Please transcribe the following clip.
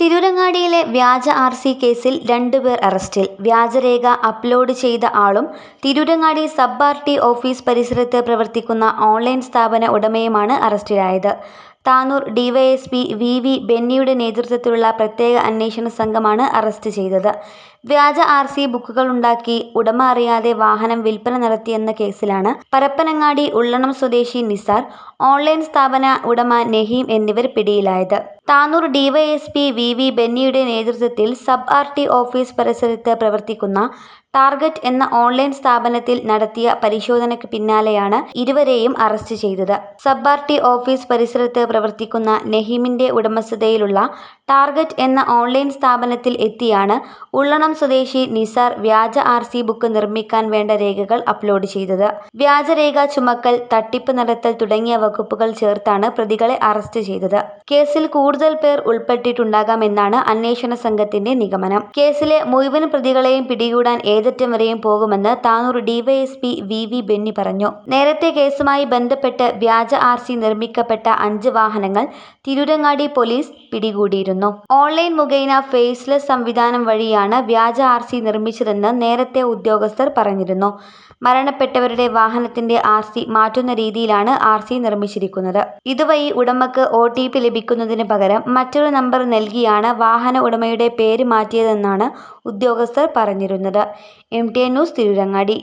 തിരൂരങ്ങാടിയിലെ വ്യാജ R C കേസിൽ രണ്ടുപേർ അറസ്റ്റിൽ. വ്യാജരേഖ അപ്ലോഡ് ചെയ്ത ആളും Tirurangadi sub R T office പരിസരത്ത് പ്രവർത്തിക്കുന്ന ഓൺലൈൻ സ്ഥാപന ഉടമയുമാണ് അറസ്റ്റിലായത്. താനൂർ ഡിവൈഎസ്പി വി വി ബെന്നിയുടെ നേതൃത്വത്തിലുള്ള പ്രത്യേക അന്വേഷണ സംഘമാണ് അറസ്റ്റ് ചെയ്തത്. വ്യാജ ആർ സി ബുക്കുകളുണ്ടാക്കി ഉടമ അറിയാതെ വാഹനം വിൽപ്പന നടത്തിയെന്ന കേസിലാണ് പരപ്പനങ്ങാടി ഉള്ളണം സ്വദേശി നിസാർ ഓൺലൈൻ സ്ഥാപന ഉടമ നഹീം എന്നിവർ പിടിയിലായത്. താനൂർ ഡിവൈഎസ്പി വി വി ബെന്നിയുടെ നേതൃത്വത്തിൽ സബ് ആർ ടി ഓഫീസ് പരിസരത്ത് പ്രവർത്തിക്കുന്ന ടാർഗറ്റ് എന്ന ഓൺലൈൻ സ്ഥാപനത്തിൽ നടത്തിയ പരിശോധനയ്ക്ക് പിന്നാലെയാണ് ഇരുവരെയും അറസ്റ്റ് ചെയ്തത്. സബ് ആർ ടി ഓഫീസ് പരിസരത്ത് പ്രവർത്തിക്കുന്ന നഹീമിന്റെ ഉടമസ്ഥതയിലുള്ള ടാർഗറ്റ് എന്ന ഓൺലൈൻ സ്ഥാപനത്തിൽ എത്തിയാണ് ഉള്ളണം സ്വദേശി നിസാർ വ്യാജ ആർ സി ബുക്ക് നിർമ്മിക്കാൻ വേണ്ട രേഖകൾ അപ്ലോഡ് ചെയ്തത്. വ്യാജരേഖ ചുമക്കൽ തട്ടിപ്പ് നടത്തൽ തുടങ്ങിയ വകുപ്പുകൾ ചേർത്താണ് പ്രതികളെ അറസ്റ്റ് ചെയ്തത്. കേസിൽ കൂടുതൽ പേർ ഉൾപ്പെട്ടിട്ടുണ്ടാകാമെന്നാണ് അന്വേഷണ സംഘത്തിന്റെ നിഗമനം. കേസിലെ മുഴുവൻ പ്രതികളെയും പിടികൂടാൻ ഏതറ്റം വരെയും പോകുമെന്ന് Tanur DYSP V V Benny പറഞ്ഞു. നേരത്തെ കേസുമായി ബന്ധപ്പെട്ട് വ്യാജ ആർ സി നിർമ്മിക്കപ്പെട്ട അഞ്ച് വാഹനങ്ങൾ തിരൂരങ്ങാടി പോലീസ് പിടികൂടിയിരുന്നു. ഓൺലൈൻ മുഖേന ഫേസ്ലെസ് സംവിധാനം വഴിയാണ് വ്യാജ ആർ സി നിർമ്മിച്ചതെന്ന് നേരത്തെ ഉദ്യോഗസ്ഥർ പറഞ്ഞിരുന്നു. മരണപ്പെട്ടവരുടെ വാഹനത്തിന്റെ ആർ സി മാറ്റുന്ന രീതിയിലാണ് ആർ സി നിർമ്മിച്ചിരിക്കുന്നത്. ഇതുവഴി ഉടമക്ക് ഒ ടി പി ലഭിക്കുന്നതിന് പകരം മറ്റൊരു നമ്പർ നൽകിയാണ് വാഹന ഉടമയുടെ പേര് മാറ്റിയതെന്നാണ് ഉദ്യോഗസ്ഥർ പറഞ്ഞിരുന്നത്. M T N news Tirurangadi.